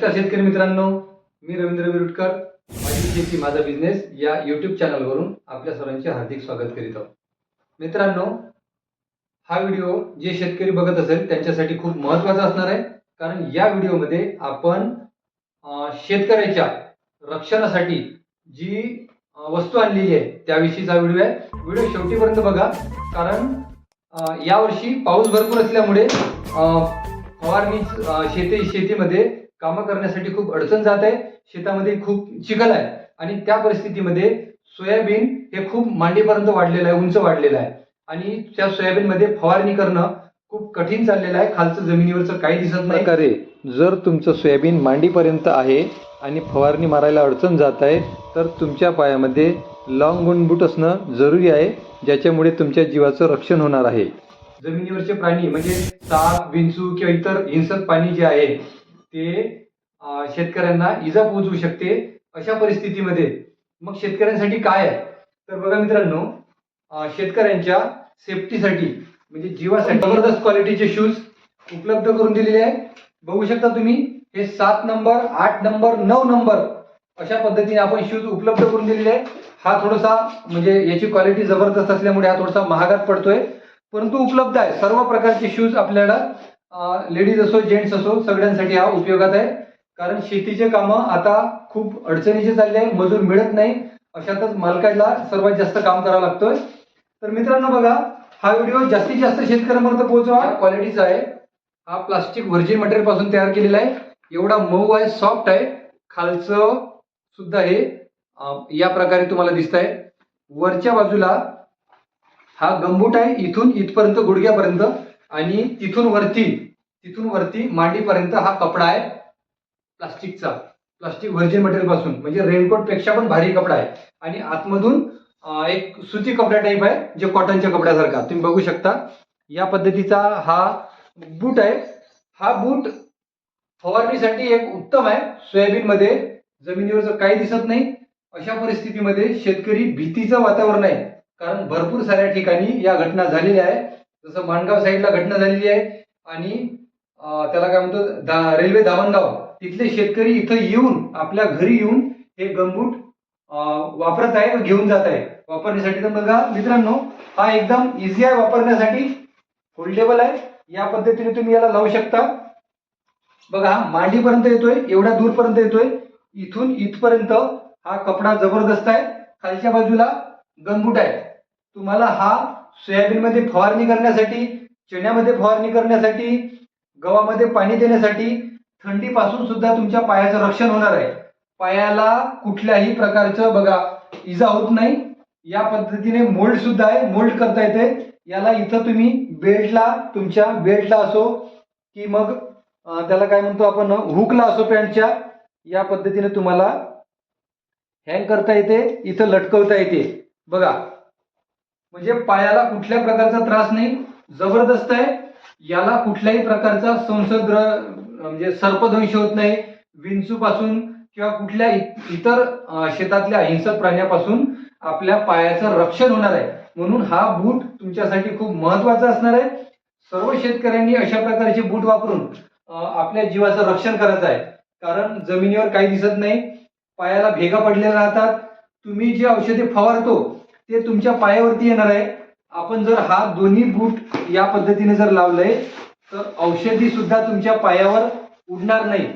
शेतकरी मित्रांनो मी रवींद्र विरुटकर. माझी शेती माझा बिझनेस या युट्यूब चॅनलवरून आपल्या सर्वांचे हार्दिक स्वागत करीत आहोत. मित्रांनो हा व्हिडिओ जे शेतकरी बघत असेल त्यांच्यासाठी खूप महत्त्वाचा असणार आहे. कारण या व्हिडिओमध्ये आपण शेतकऱ्याच्या रक्षणासाठी जी वस्तू आणलेली आहे त्याविषयीचा व्हिडिओ आहे. व्हिडिओ शेवटीपर्यंत बघा. कारण यावर्षी पाऊस भरपूर असल्यामुळे फवारणी शेती शेतीमध्ये कामं करण्यासाठी खूप अडचण जात आहे. शेतामध्ये खूप चिखल आहे. आणि त्या परिस्थितीमध्ये सोयाबीन हे खूप मांडीपर्यंत वाढलेलं आहे उंच वाढलेलं आहे. आणि त्या सोयाबीनमध्ये फवारणी करणं खूप कठीण चाललेलं आहे. खालचं जमिनीवरचं काही दिसत नाही. प्रकारे जर तुमचं सोयाबीन मांडीपर्यंत आहे आणि फवारणी मारायला अडचण जात आहे तर तुमच्या पायामध्ये लॉंग गुण बूट असणं जरुरी आहे ज्याच्यामुळे तुमच्या जीवाचं रक्षण होणार आहे. जमिनीवरचे प्राणी म्हणजे साप विंचू किंवा इतर हिंसक प्राणी जे आहे ते शेतकऱ्यांना इजा पोहोचवू शकते अशा परिस्थितीमध्ये. मग शेतकऱ्यांसाठी काय आहे? तर बघा मित्रांनो शेतकऱ्यांच्या सेफ्टीसाठी म्हणजे जीवासाठी जबरदस्त क्वालिटीचे शूज उपलब्ध करून दिलेले आहे बघू शकता तुम्ही हे सात नंबर आठ नंबर नऊ नंबर अशा पद्धतीने आपण शूज उपलब्ध करून दिलेले आहे हा थोडासा म्हणजे याची क्वालिटी जबरदस्त असल्यामुळे हा थोडासा महागात पडतोय. परंतु उपलब्ध आहे. सर्व प्रकारचे शूज आपल्याला लेडीज असो जेंट्स असो सगळ्यांसाठी हा उपयोगात आहे. कारण शेतीचे कामं आता खूप अडचणीचे चालले आहे मजूर मिळत नाही. अशातच मालकाला सर्वात जास्त काम करावं लागतोय. तर मित्रांनो बघा हा व्हिडिओ जास्तीत जास्त शेतकऱ्यांपर्यंत पोहोचवा. क्वालिटीचा आहे. हा प्लास्टिक व्हर्जिन मटेरियलपासून तयार केलेला आहे. एवढा मऊ आहे सॉफ्ट आहे. खालचं सुद्धा हे या प्रकारे तुम्हाला दिसत आहे वरच्या बाजूला हा गंबूट आहे इथून इथपर्यंत गुडघ्यापर्यंत. आणि तिथून वरती तिथून वरती मांडीपर्यंत हा कपडा आहे प्लास्टिकचा. प्लास्टिक व्हर्जिन मटेरियलपासून म्हणजे रेनकोटपेक्षा पण भारी कपडा आहे. आणि आतमधून एक सुती कपडा टाईप आहे जे कॉटनच्या कपड्यासारखा. तुम्ही बघू शकता. या पद्धतीचा हा बूट आहे. हा बूट फवारणीसाठी एक उत्तम आहे. सोयाबीन मध्ये जमिनीवरचं काही दिसत नाही अशा परिस्थितीमध्ये शेतकरी भीतीचं वातावरण आहे. कारण भरपूर साऱ्या ठिकाणी या घटना झालेल्या आहे. जसं माणगाव साईडला घटना झालेली आहे आणि त्याला काय म्हणतो दा रेल्वे दामणगाव तिथले शेतकरी इथं येऊन आपल्या घरी येऊन हे गंबूट वापरत आहे व घेऊन जात आहे. वापरण्यासाठी तर बघा मित्रांनो हा एकदम इझी आहे वापरण्यासाठी. फोल्डेबल आहे. या पद्धतीने तुम्ही याला लावू शकता. बघा हा मांडीपर्यंत येतोय एवढ्या दूरपर्यंत येतोय. इथून इथपर्यंत हा कपडा जबरदस्त आहे. खालच्या बाजूला गंबूट आहे. तुम्हाला हा सोयाबीनमध्ये फवारणी करण्यासाठी चण्यामध्ये फवारणी करण्यासाठी गव्हामध्ये पाणी देण्यासाठी थंडीपासून सुद्धा तुमच्या पायाचं रक्षण होणार आहे. पायाला कुठल्याही प्रकारचं बघा इजा होत नाही. या पद्धतीने मोल्ड सुद्धा आहे मोल्ड करता येते याला इथं तुम्ही बेल्टला तुमच्या बेल्टला असो की मग त्याला काय म्हणतो आपण हुकला असो पॅन्टच्या या पद्धतीने तुम्हाला हँग करता येते इथं लटकवता येते. बघा म्हणजे पायाला कुठल्या प्रकारचा त्रास नाही जबरदस्त आहे. याला कुठल्याही प्रकारचा संसर्ग म्हणजे सर्पदंश होत नाही विंचू पासून किंवा कुठल्या इतर शेतातल्या हिंसक प्राण्यापासून आपल्या पायाचं रक्षण होणार आहे. म्हणून हा बूट तुमच्यासाठी खूप महत्त्वाचा असणार आहे. सर्व शेतकऱ्यांनी अशा प्रकारचे बूट वापरून आपल्या जीवाचं रक्षण करायचं आहे. कारण जमिनीवर काही दिसत नाही पायाला भेगा पडलेल्या राहतात. तुम्ही जे औषधे फवारतो ते तुमच्या पायावरती येणार आहे. आपण जर हा दोन्ही बूट या पद्धतीने जर लावलंय तर औषधी सुद्धा तुमच्या पायावर उडणार नाही.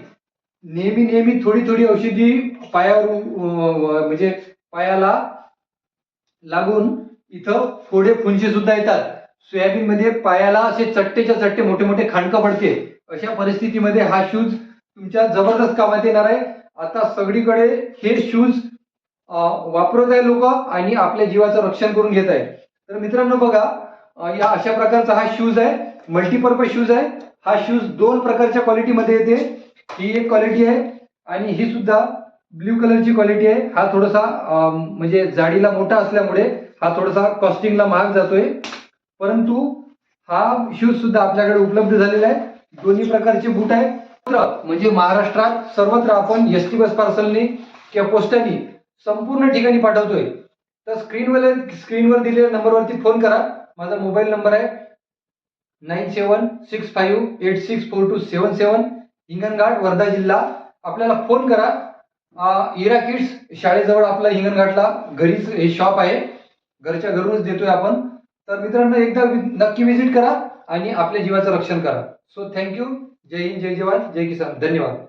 नेहमी नेहमी थोडी थोडी औषधी पायावर म्हणजे पायाला लागून इथं फोडे फुंचे सुद्धा येतात. सोयाबीन मध्ये पायाला असे चट्टेच्या चट्टे मोठे मोठे खाणकं पडते. अशा परिस्थितीमध्ये हा शूज तुमच्या जबरदस्त कामात येणार आहे. आता सगळीकडे हे शूज वापरत आहे लोक आणि आपल्या जीवाचं रक्षण करून घेत आहे तर मित्रांनो बघा या अशा प्रकारचा हा शूज आहे. मल्टीपर्पज शूज आहे. हा शूज दोन प्रकारच्या क्वालिटीमध्ये येते. ही एक क्वालिटी आहे आणि ही सुद्धा ब्ल्यू कलरची क्वालिटी आहे. हा थोडासा म्हणजे जाडीला मोठा असल्यामुळे हा थोडासा कॉस्टिंगला महाग जातोय. परंतु हा शूज सुद्धा आपल्याकडे उपलब्ध झालेला आहे. दोन्ही प्रकारचे बूट आहेत. म्हणजे महाराष्ट्रात सर्वत्र आपण एस टी बस पार्सलने किंवा पोस्टाने संपूर्ण ठिकाणी पाठवतोय. तर स्क्रीनवर स्क्रीनवर दिलेल्या नंबरवरती फोन करा. माझा मोबाईल नंबर आहे nine seven six five eight six four two seven seven Hinganghat Wardha जिल्हा. आपल्याला फोन करा. इरा किड्स शाळेजवळ आपला हिंगणघाटला घरीच हे शॉप आहे. घरच्या घरूनच देतोय आपण. तर मित्रांनो एकदा वि- नक्की विजिट करा आणि आपल्या जीवाचं रक्षण करा. सो थँक्यू जय हिंद जय जवान जय किसान. धन्यवाद.